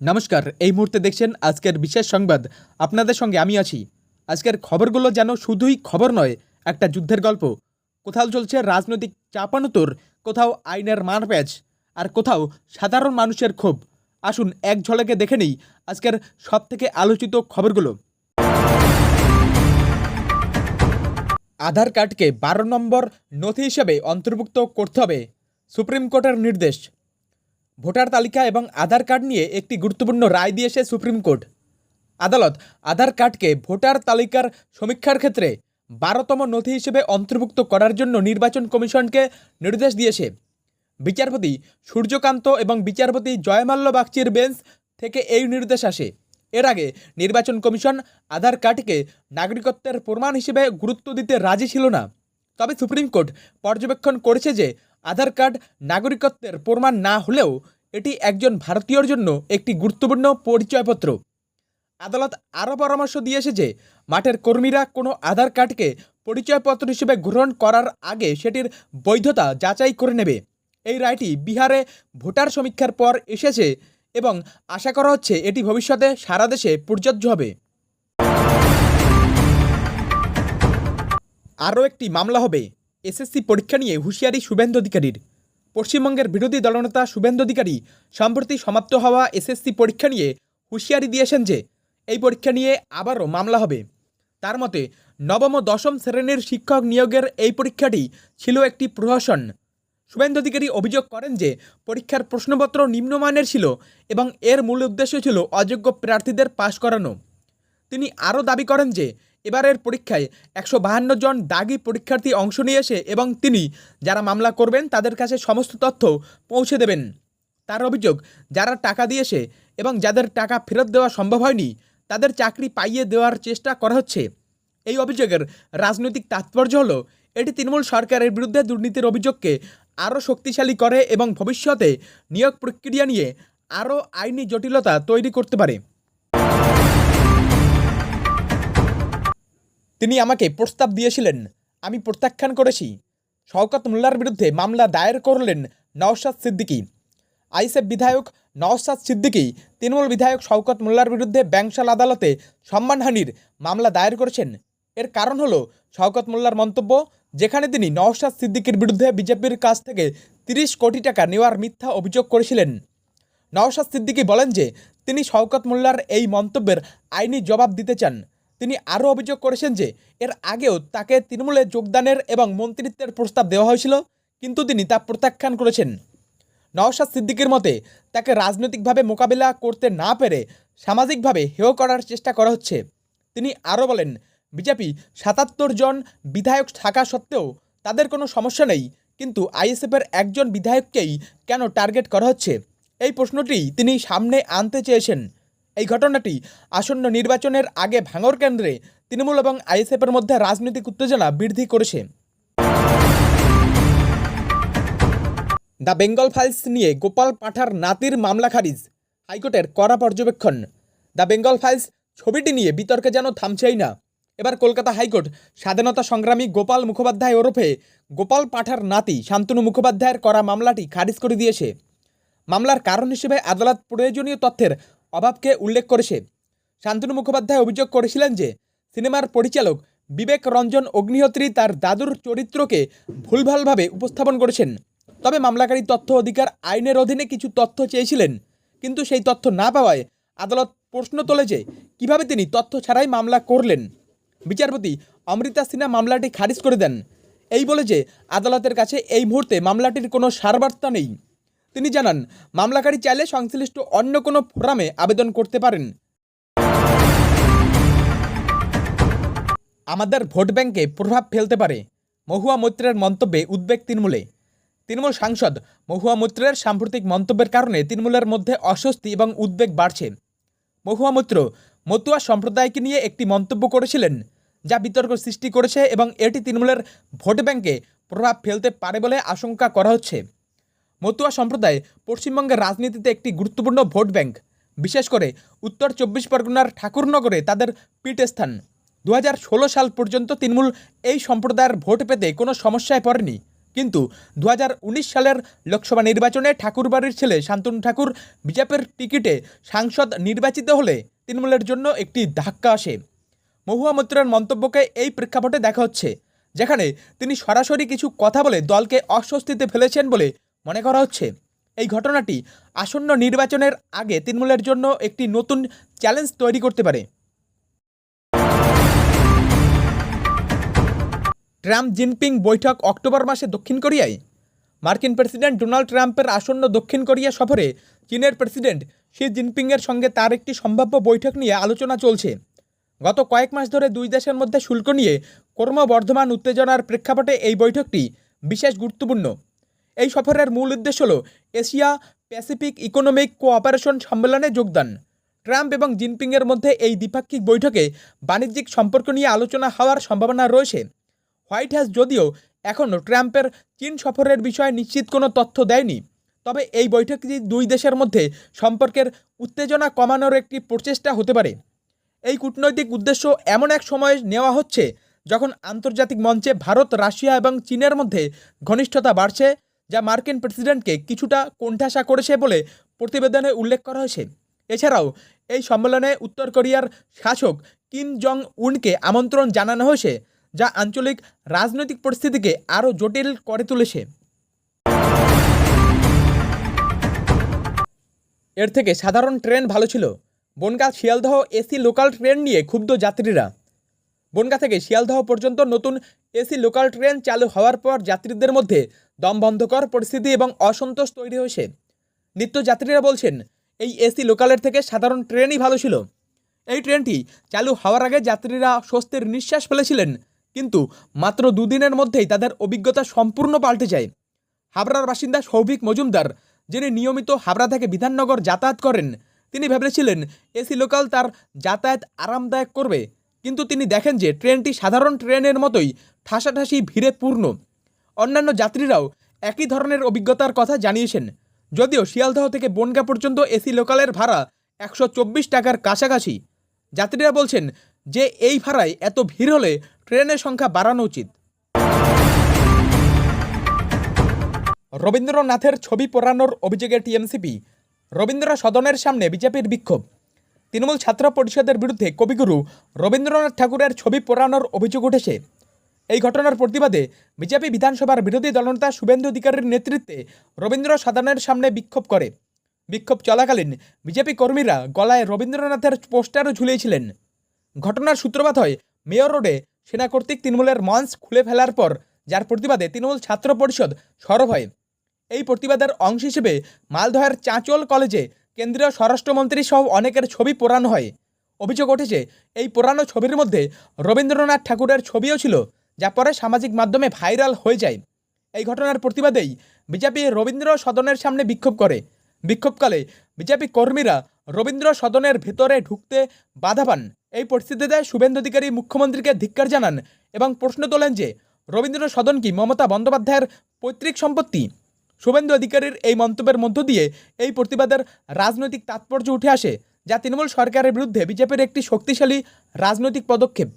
নমস্কার, এই মুহূর্তে দেখছেন আজকের বিশেষ সংবাদ। আপনাদের সঙ্গে আমি আছি। আজকের খবরগুলো যেন শুধুই খবর নয়, একটা যুদ্ধের গল্প। কোথাও চলছে রাজনৈতিক চাপানুতোর, কোথাও আইনের মারপ্যাচ, আর কোথাও সাধারণ মানুষের ক্ষোভ। আসুন এক ঝলকে দেখে নেই আজকের সবথেকে আলোচিত খবরগুলো। আধার কার্ডকে বারো নম্বর নথি হিসেবে অন্তর্ভুক্ত করতে হবে, সুপ্রিম কোর্টের নির্দেশ। ভোটার তালিকা এবং আধার কার্ড নিয়ে একটি গুরুত্বপূর্ণ রায় দিয়েছে সুপ্রিম কোর্ট। আদালত আধার কার্ডকে ভোটার তালিকার সমীক্ষার ক্ষেত্রে বারোতম নথি হিসেবে অন্তর্ভুক্ত করার জন্য নির্বাচন কমিশনকে নির্দেশ দিয়েছে। বিচারপতি সূর্যকান্ত এবং বিচারপতি জয়মাল্য বাগচির বেঞ্চ থেকে এই নির্দেশ আসে। এর আগে নির্বাচন কমিশন আধার কার্ডকে নাগরিকত্বের প্রমাণ হিসেবে গুরুত্ব দিতে রাজি ছিল না। তবে সুপ্রিম কোর্ট পর্যবেক্ষণ করেছে যে আধার কার্ড নাগরিকত্বের প্রমাণ না হলেও এটি একজন ভারতীয়র জন্য একটি গুরুত্বপূর্ণ পরিচয়পত্র। আদালত আরও পরামর্শ দিয়েছে যে মাঠের কর্মীরা কোনো আধার কার্ডকে পরিচয়পত্র হিসেবে গ্রহণ করার আগে সেটির বৈধতা যাচাই করে নেবে। এই রায়টি বিহারে ভোটার সমীক্ষার পর এসেছে এবং আশা করা হচ্ছে এটি ভবিষ্যতে সারা দেশে প্রযোজ্য হবে। আরও একটি মামলা হবে। এসএসসি পরীক্ষা নিয়ে হুঁশিয়ারি শুভেন্দু অধিকারীর পশ্চিমবঙ্গের বিরোধী দলনেতা শুভেন্দু অধিকারী সম্প্রতি সমাপ্ত হওয়া এসএসসি পরীক্ষা নিয়ে হুঁশিয়ারি দিয়েছেন যে, এই পরীক্ষা নিয়ে আবারও মামলা হবে। তার মতে, নবম ও দশম শ্রেণির শিক্ষক নিয়োগের এই পরীক্ষাটি ছিল একটি প্রহসন। শুভেন্দু অধিকারী অভিযোগ করেন যে, পরীক্ষার প্রশ্নপত্র নিম্নমানের ছিল এবং এর মূল উদ্দেশ্য ছিল অযোগ্য প্রার্থীদের পাশ করানো। তিনি আরও দাবি করেন যে এবারের পরীক্ষায় একশো বাহান্ন জন দাগি পরীক্ষার্থী অংশ নিয়েছে এবং তিনি যারা মামলা করবেন তাদের কাছে সমস্ত তথ্য পৌঁছে দেবেন। তার অভিযোগ, যারা টাকা দিয়েছে এবং যাদের টাকা ফেরত দেওয়া সম্ভব হয়নি, তাদের চাকরি পাইয়ে দেওয়ার চেষ্টা করা হচ্ছে। এই অভিযোগের রাজনৈতিক তাৎপর্য হলো, এটি তৃণমূল সরকারের বিরুদ্ধে দুর্নীতির অভিযোগকে আরও শক্তিশালী করে এবং ভবিষ্যতে নিয়োগ প্রক্রিয়া নিয়ে আরও আইনি জটিলতা তৈরি করতে পারে। তিনি আমাকে প্রস্তাব দিয়েছিলেন। আমি প্রত্যাখ্যান করেছি। শওকত মোল্লার বিরুদ্ধে মামলা দায়ের করলেন নওশাদ সিদ্দিকী। আইসেফ বিধায়ক নওশাদ সিদ্দিকী, তৃণমূল বিধায়ক শওকত মোল্লার বিরুদ্ধে ব্যাংশাল আদালতে সম্মানহানির মামলা দায়ের করেছেন। এর কারণ হলো শওকত মোল্লার মন্তব্য, যেখানে তিনি নওশাদ সিদ্দিকীর বিরুদ্ধে বিজেপির কাছ থেকে তিরিশ কোটি টাকা নেওয়ার মিথ্যা অভিযোগ করেছিলেন। নওশাদ সিদ্দিকী বলেন যে, তিনি শওকত মোল্লার এই মন্তব্যের আইনি জবাব দিতে চান। তিনি আরও অভিযোগ করেছেন যে, এর আগেও তাকে তৃণমূলে যোগদানের এবং মন্ত্রিত্বের প্রস্তাব দেওয়া হয়েছিল, কিন্তু তিনি তা প্রত্যাখ্যান করেছেন। নওশাদ সিদ্দিকের মতে, তাকে রাজনৈতিকভাবে মোকাবিলা করতে না পেরে সামাজিকভাবে হেয় করার চেষ্টা করা হচ্ছে। তিনি আরও বলেন, বিজেপি সাতাত্তর জন বিধায়ক থাকা সত্ত্বেও তাদের কোনো সমস্যা নেই, কিন্তু আইএসএফের একজন বিধায়ককেই কেন টার্গেট করা হচ্ছে? এই প্রশ্নটি তিনি সামনে আনতে চেয়েছেন। এই ঘটনাটি আসন্ন নির্বাচনের আগে ভাঙর কেন্দ্রে তৃণমূল এবং আইএসএফের মধ্যে রাজনৈতিক উত্তেজনা বৃদ্ধি করেছে। দ্য বেঙ্গল ফাইলস নিয়ে গোপাল পাঠার নাতির মামলা খারিজ, হাইকোর্টের কড়া পর্যবেক্ষণ। দ্য বেঙ্গল ফাইলস ছবিটি নিয়ে বিতর্কে যেন থামছেই না। এবার কলকাতা হাইকোর্ট স্বাধীনতা সংগ্রামী গোপাল মুখোপাধ্যায় ওরফে গোপাল পাঠার নাতি শান্তনু মুখোপাধ্যায়ের করা মামলাটি খারিজ করে দিয়েছে। মামলার কারণ হিসেবে আদালত প্রয়োজনীয় তথ্যের অভাবকে উল্লেখ করেছে শান্তনু মুখোপাধ্যায় অভিযোগ করেছিলেন যে, সিনেমার পরিচালক বিবেক রঞ্জন অগ্নিহোত্রী তার দাদুর চরিত্রকে ভুলভালভাবে উপস্থাপন করেছেন। তবে মামলাকারী তথ্য অধিকার আইনের অধীনে কিছু তথ্য চেয়েছিলেন, কিন্তু সেই তথ্য না পাওয়ায় আদালত প্রশ্ন তোলে যে, কীভাবে তিনি তথ্য ছাড়াই মামলা করলেন। বিচারপতি অমৃতা সিনহা মামলাটি খারিজ করে দেন। এই বলে যে, আদালতের কাছে এই মুহূর্তে মামলাটির কোনো সারবার্তা নেই। তিনি জানান, মামলাকারী চাইলে সংশ্লিষ্ট অন্য কোনো ফোরামে আবেদন করতে পারেন। আমাদের ভোট ব্যাংকে প্রভাব ফেলতে পারে, মহুয়া মৈত্রের মন্তব্যে উদ্বেগ তৃণমূলে। তৃণমূল সাংসদ মহুয়া মৈত্রের সাম্প্রতিক মন্তব্যের কারণে তৃণমূলের মধ্যে অস্বস্তি এবং উদ্বেগ বাড়ছে। মহুয়া মৈত্র মতুয়া সম্প্রদায়কে নিয়ে একটি মন্তব্য করেছিলেন, যা বিতর্ক সৃষ্টি করেছে এবং এটি তৃণমূলের ভোট ব্যাংকে প্রভাব ফেলতে পারে বলে আশঙ্কা করা হচ্ছে। মতুয়া সম্প্রদায় পশ্চিমবঙ্গের রাজনীতিতে একটি গুরুত্বপূর্ণ ভোট ব্যাংক। বিশেষ করে উত্তর চব্বিশ পরগনার ঠাকুরনগরে তাদের পীঠস্থান। দু হাজার ষোলো সাল পর্যন্ত তৃণমূল এই সম্প্রদায়ের ভোট পেতে কোনো সমস্যায় পড়েনি। কিন্তু দু হাজার উনিশ সালের লোকসভা নির্বাচনে ঠাকুরবাড়ির ছেলে শান্তনু ঠাকুর বিজেপির টিকিটে সাংসদ নির্বাচিত হলে তৃণমূলের জন্য একটি ধাক্কা আসে। মহুয়া মৈত্রের মন্তব্যকে এই প্রেক্ষাপটে দেখা হচ্ছে, যেখানে তিনি সরাসরি কিছু কথা বলে দলকে অস্বস্তিতে ফেলেছেন বলে মনে করা হচ্ছে? এই ঘটনাটি আসন্ন নির্বাচনের আগে তৃণমূলের জন্য একটি নতুন চ্যালেঞ্জ তৈরি করতে পারে। ট্রাম্প জিনপিং বৈঠক অক্টোবর মাসে দক্ষিণ কোরিয়ায়। মার্কিন প্রেসিডেন্ট ডোনাল্ড ট্রাম্পের আসন্ন দক্ষিণ কোরিয়া সফরে চীনের প্রেসিডেন্ট শি জিনপিংয়ের সঙ্গে তার একটি সম্ভাব্য বৈঠক নিয়ে আলোচনা চলছে। গত কয়েক মাস ধরে দুই দেশের মধ্যে শুল্ক নিয়ে ক্রমবর্ধমান উত্তেজনার প্রেক্ষাপটে এই বৈঠকটি বিশেষ গুরুত্বপূর্ণ। এই সফরের মূল উদ্দেশ্য হল এশিয়া প্যাসিফিক ইকোনমিক কোঅপারেশন সম্মেলনে যোগদান। ট্রাম্প এবং জিনপিংয়ের মধ্যে এই দ্বিপাক্ষিক বৈঠকে বাণিজ্যিক সম্পর্ক নিয়ে আলোচনা হওয়ার সম্ভাবনা রয়েছে। হোয়াইট হাউস যদিও এখনও ট্রাম্পের চীন সফরের বিষয়ে নিশ্চিত কোনো তথ্য দেয়নি, তবে এই বৈঠকটি দুই দেশের মধ্যে সম্পর্কের উত্তেজনা কমানোর একটি প্রচেষ্টা হতে পারে। এই কূটনৈতিক উদ্দেশ্য এমন এক সময়ে নেওয়া হচ্ছে যখন আন্তর্জাতিক মঞ্চে ভারত, রাশিয়া এবং চীনের মধ্যে ঘনিষ্ঠতা বাড়ছে যা মার্কিন প্রেসিডেন্টকে কিছুটা কোণঠাসা করেছে বলে প্রতিবেদনে উল্লেখ করা হয়েছে। এছাড়াও, এই সম্মেলনে উত্তর কোরিয়ার শাসক কিম জং উনকে আমন্ত্রণ জানানো হয়েছে, যা আঞ্চলিক রাজনৈতিক পরিস্থিতিকে আরও জটিল করে তুলেছে। এর থেকে সাধারণ ট্রেন ভালো ছিল। Bongaon, Sealdah AC local train নিয়ে ক্ষুব্ধ যাত্রীরা। বনগাঁ থেকে শিয়ালদহ পর্যন্ত নতুন এসি লোকাল ট্রেন চালু হওয়ার পর যাত্রীদের মধ্যে দমবন্ধকর পরিস্থিতি এবং অসন্তোষ তৈরি হয়েছে। নিত্যযাত্রীরা বলছেন, এই এসি লোকালের থেকে সাধারণ ট্রেনই ভালো ছিল। এই ট্রেনটি চালু হওয়ার আগে যাত্রীরা স্বস্তির নিঃশ্বাস ফেলেছিলেন, কিন্তু মাত্র দুদিনের মধ্যেই তাদের অভিজ্ঞতা সম্পূর্ণ পাল্টে যায়। হাবড়ার বাসিন্দা সৌভিক মজুমদার, যিনি নিয়মিত হাবড়া থেকে বিধাননগর যাতায়াত করেন, তিনি ভেবেছিলেন এসি লোকাল তার যাতায়াত আরামদায়ক করবে, কিন্তু তিনি দেখেন যে ট্রেনটি সাধারণ ট্রেনের মতোই ঠাসাঠাসি, ভিড়ে পূর্ণ। অন্যান্য যাত্রীরাও একই ধরনের অভিজ্ঞতার কথা জানিয়েছেন। যদিও শিয়ালদহ থেকে বনগা পর্যন্ত এসি লোকালের ভাড়া একশো চব্বিশ টাকার কাছাকাছি। যাত্রীরা বলছেন যে এই ভাড়ায় এত ভিড় হলে ট্রেনের সংখ্যা বাড়ানো উচিত। রবীন্দ্রনাথের ছবি পোড়ানোর অভিযোগে টিএমসিপি, রবীন্দ্র সদনের সামনে বিজেপির বিক্ষোভ। তৃণমূল ছাত্র পরিষদের বিরুদ্ধে কবিগুরু রবীন্দ্রনাথ ঠাকুরের ছবি পোড়ানোর অভিযোগ উঠেছে। এই ঘটনার প্রতিবাদে বিজেপি বিধানসভার বিরোধী দলনেতা শুভেন্দু অধিকারীর নেতৃত্বে রবীন্দ্র সদনের সামনে বিক্ষোভ করে। বিক্ষোভ চলাকালীন বিজেপি কর্মীরা গলায় রবীন্দ্রনাথের পোস্টারও ঝুলিয়েছিলেন। ঘটনার সূত্রপাত হয়, মেয়র রোডে সেনা কর্তৃক তৃণমূলের মঞ্চ খুলে ফেলার পর, যার প্রতিবাদে তৃণমূল ছাত্র পরিষদ সরব হয়। এই প্রতিবাদের অংশ হিসেবে মালদহের চাঁচল কলেজে কেন্দ্রীয় স্বরাষ্ট্রমন্ত্রী সহ অনেকের ছবি পোড়ানো হয়। অভিযোগ উঠেছে, এই পোড়ানো ছবির মধ্যে রবীন্দ্রনাথ ঠাকুরের ছবিও ছিল। যা পরে সামাজিক মাধ্যমে ভাইরাল হয়ে যায়। এই ঘটনার প্রতিবাদেই বিজেপি রবীন্দ্র সদনের সামনে বিক্ষোভ করে। বিক্ষোভকালে বিজেপি কর্মীরা রবীন্দ্র সদনের ভেতরে ঢুকতে বাধা পান। এই পরিস্থিতিতে শুভেন্দু অধিকারী মুখ্যমন্ত্রীকে ধিক্কার জানান এবং প্রশ্ন তোলেন যে, রবীন্দ্র সদন কি মমতা বন্দ্যোপাধ্যায়ের পৈতৃক সম্পত্তি? শুভেন্দু অধিকারীর এই মন্তব্যের মধ্য দিয়ে এই প্রতিবাদের রাজনৈতিক তাৎপর্য উঠে আসে, যা তৃণমূল সরকারের বিরুদ্ধে বিজেপির একটি শক্তিশালী রাজনৈতিক পদক্ষেপ।